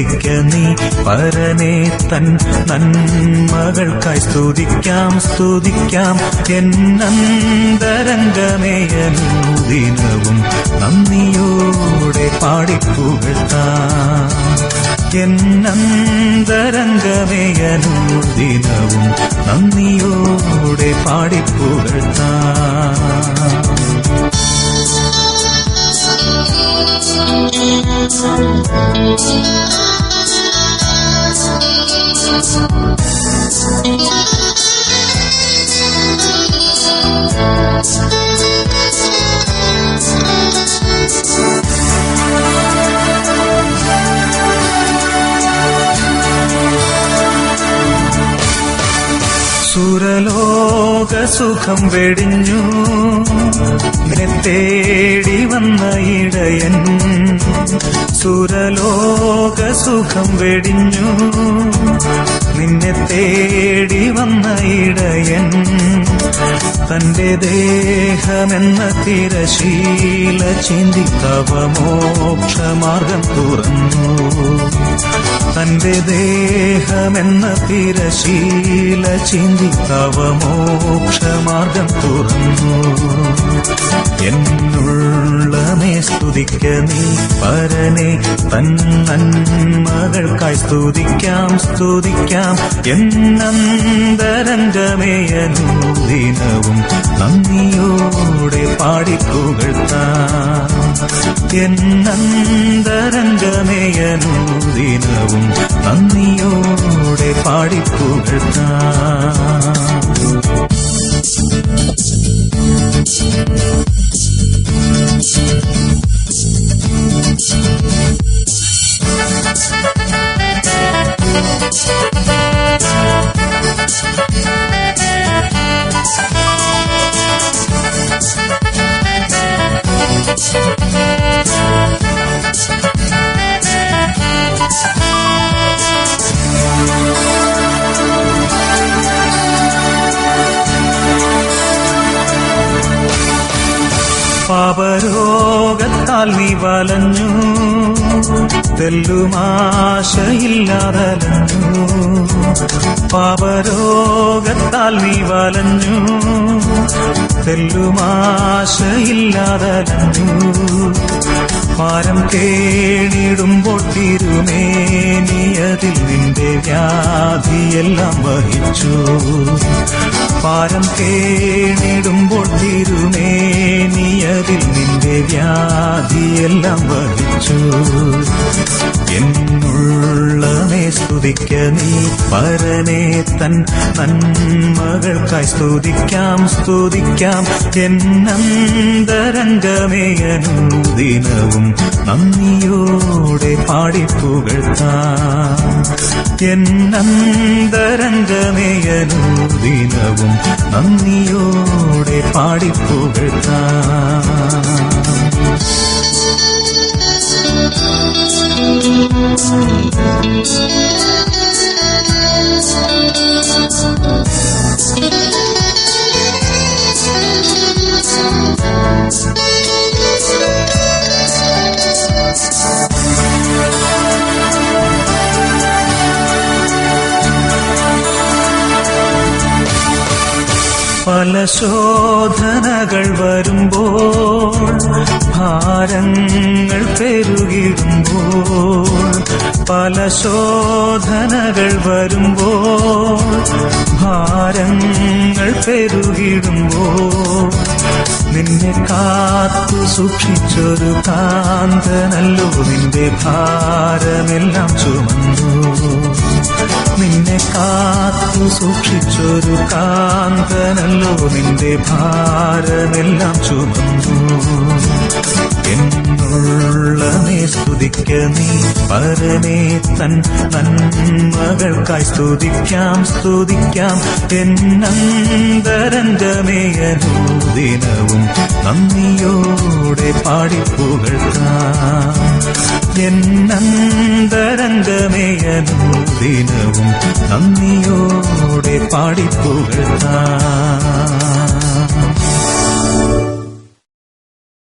സ്തുതിക്ക നീ. പരനെ തൻ നന്മകൾക്കായി സ്തുതിക്കാം സ്തുതിക്കാം. എന്നന്തരംഗമേ അനുദിനവും നന്ദിയോടെ പാടിപ്പുകഴ്ത്താം. എന്നന്തരംഗമേ നന്ദിയോടെ പാടിപ്പുകഴ്ത്താം. సురలో സുഖം വെടിഞ്ഞു. തേടി വന്ന ഇടയൻ സുരലോക സുഖം വെടിഞ്ഞു. നിന്നെ തേടി വന്ന ഇടയൻ തന്റെ ദേഹമെന്ന തിരശീല ചിന്തി മോക്ഷമാർഗം തുറന്നു. തന്റെ ദേഹമെന്ന തിരശീല ചിന്തി തവ മോക്ഷമാർഗം തുറന്നു. എന്നുള്ളമേ സ്തുതിക്ക നീ പരനെ തൻ നന്മകൾക്കായി സ്തുതിക്കാം സ്തുതിക്കാം. എന്നന്തരംഗമേ അനുദിനവും നന്ദിയോടെ പാടിപ്പുകഴ്ത്താം എന്നന്തരംഗമേ നന്ദിയോടെ പാടിപ്പുകഴ്ത്താം പാപരോഗത്താൽ നീ വലഞ്ഞു. തെല്ലുമാശയില്ലാതലഞ്ഞു പാപരോഗത്താൽ നീ വലഞ്ഞു. തെല്ലുമാശയില്ലാതലഞ്ഞു പാരം കേണിടുമ്പോൾ തിരുമേനിയതിൽ നിന്റെ വ്യാധിയെല്ലാം വഹിച്ചു. പാരം കേണിടുമ്പോൾ തിരുമേനിയതിൽ നിന്റെ വ്യാധിയെല്ലാം വഹിച്ചു. എന്നുള്ളമേ സ്തുതിക്ക നീ. പരനെ തൻ നന്മകൾക്കായി സ്തുതിക്കാം സ്തുതിക്കാം. എന്നന്തരംഗമേ അനുദിനവും നന്ദിയോടെ പാടിപ്പുകഴ്ത്താം എന്നന്തരംഗമേ അനുദിനവും നന്ദിയോടെ പാടിപ്പുകഴ്ത്താം പല ശോധനകൾ വരുമ്പോൾ ഭാരങ്ങൾ പെരുകിടുമ്പോൾ പല ശോധനകൾ വരുമ്പോൾ ഭാരങ്ങൾ പെരുകിടുമ്പോൾ നിന്നെ കാത്തു സൂക്ഷിച്ചൊരു കാന്തനല്ലോ നിന്റെ ഭാരമെല്ലാം ചുമന്നു. നിന്നെ കാത്തു സൂക്ഷിച്ചൊരു കാന്തനല്ലോ. നിന്റെ ഭാരമെല്ലാം ചുമന്നു. എന്നുള്ളമേ സ്തുതിക്ക നീ. പരമേ തൻ നന്മകൾക്കായി സ്തുതിക്കാം സ്തുതിക്കാം. എന്നന്തരംഗമേ അനുദിനവും നന്ദിയോടെ പാടിപ്പുകൾക്കാം. എന്നന്തരംഗമേ അനുദിനവും നന്ദിയോടെ പാടിപ്പുകഴ്ത്താം